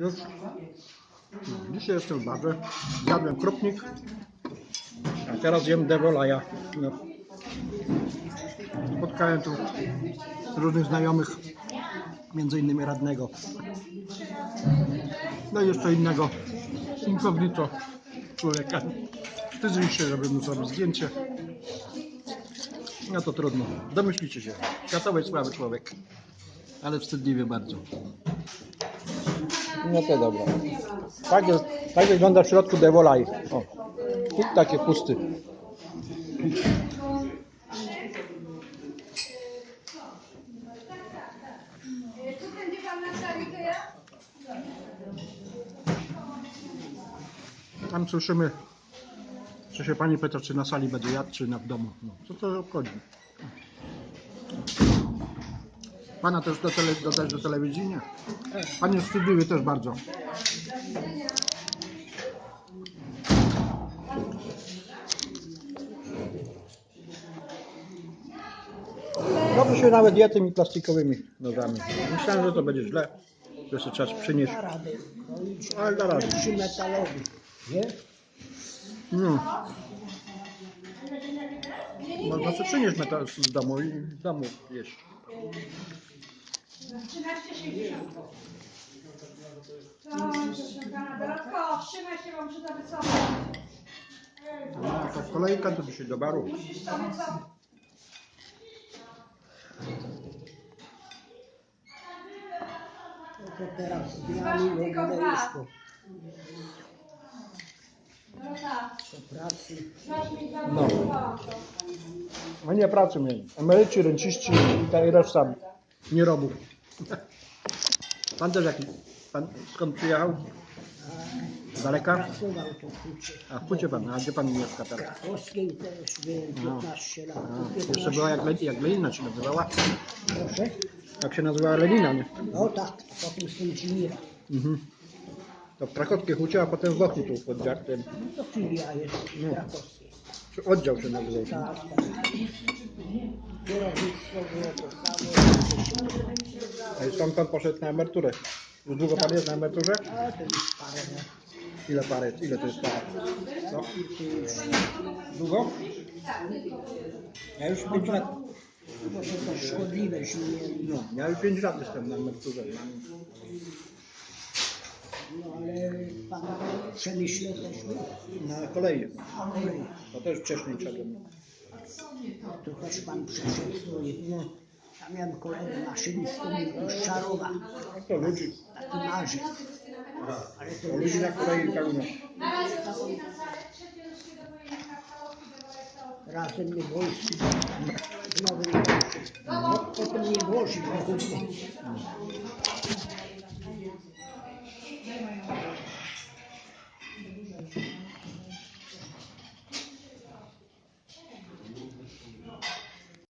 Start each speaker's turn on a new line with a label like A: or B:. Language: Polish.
A: Już. Dzisiaj jestem w barze. Jadłem krupnik. A teraz jem devolaja. No. Spotkałem tu różnych znajomych, między innymi radnego. No i jeszcze innego incognito człowieka. Wstydzę się, żeby mu zrobić zdjęcie. No to trudno. Domyślicie się. Światowej sławy człowiek. Ale wstydliwy bardzo. No to dobra. Tak, tak wygląda w środku Devolaj. O, takie pusty. Tam słyszymy, czy się pani pyta, czy na sali będzie jadł, czy na w domu. No, co to obchodzi? Pana też do, tele, do, do telewizji? Nie. Pan jest wstydliwy też bardzo. Robi się nawet je tymi plastikowymi nożami. Myślałem, że to będzie źle, że jeszcze trzeba przynieść.
B: Da. No
A: Ale da
B: przy metalowy. Nie?
A: No. Można sobie przynieść metal z domu i w domu jeść.
C: 13,60. Proszę pana, Dorotko, trzymaj się, bo muszę to.
A: No, to do baru.
C: Musisz to wycofać.
B: No to teraz zmiany pracy.
A: No.
C: no.
A: Nie pracy mieli. Emeryci, renciści i ta i reszta nie robił. Pan też jaki? Pan skąd przyjechał? Z daleka?
B: Pracował to w Hucie.
A: A w pan, a gdzie pan mieszka teraz?
B: Krakowskiej też byłem 15 lat.
A: A, jeszcze
B: 15
A: była jak, Le- jak Lenina się nazywała.
B: Proszę?
A: Jak się nazywała Lenina, nie?
B: No tak, potem Stędzimira.
A: Mhm. To w Krakowskie Hucie, a potem w Bochu tu pod żartem.
B: No to filia jest
A: No.
B: krakowskiej.
A: Czy oddział się nazywał?
B: Tak, tak. Kierownictwo było to samo.
A: A i stąd pan poszedł na emeryturę. Już długo pan jest na emeryturze?
B: A to już parę lat.
A: Ile parę? Ile to jest parę? No. Długo? Ja już 5 lat.
B: Bo to szkodliwe śmieje.
A: No, ja już 5 lat jestem na emeryturze.
B: No ale pan w Przemyśle też.
A: Na kolei. To też wcześniej szedłem.
B: To też pan przyszedł. No. Ja miałem kolegę maszynistą z Czarowa.
A: To ludzi.
B: Taki marzec. Ale to
A: ludzi na kolei pełno.
C: Na razie poszli na salę, przepierz się do pojemnika, kawałki do restauracji.
B: razem nie włości. W Nowym Jorku. Potem nie włoży. cái mai không được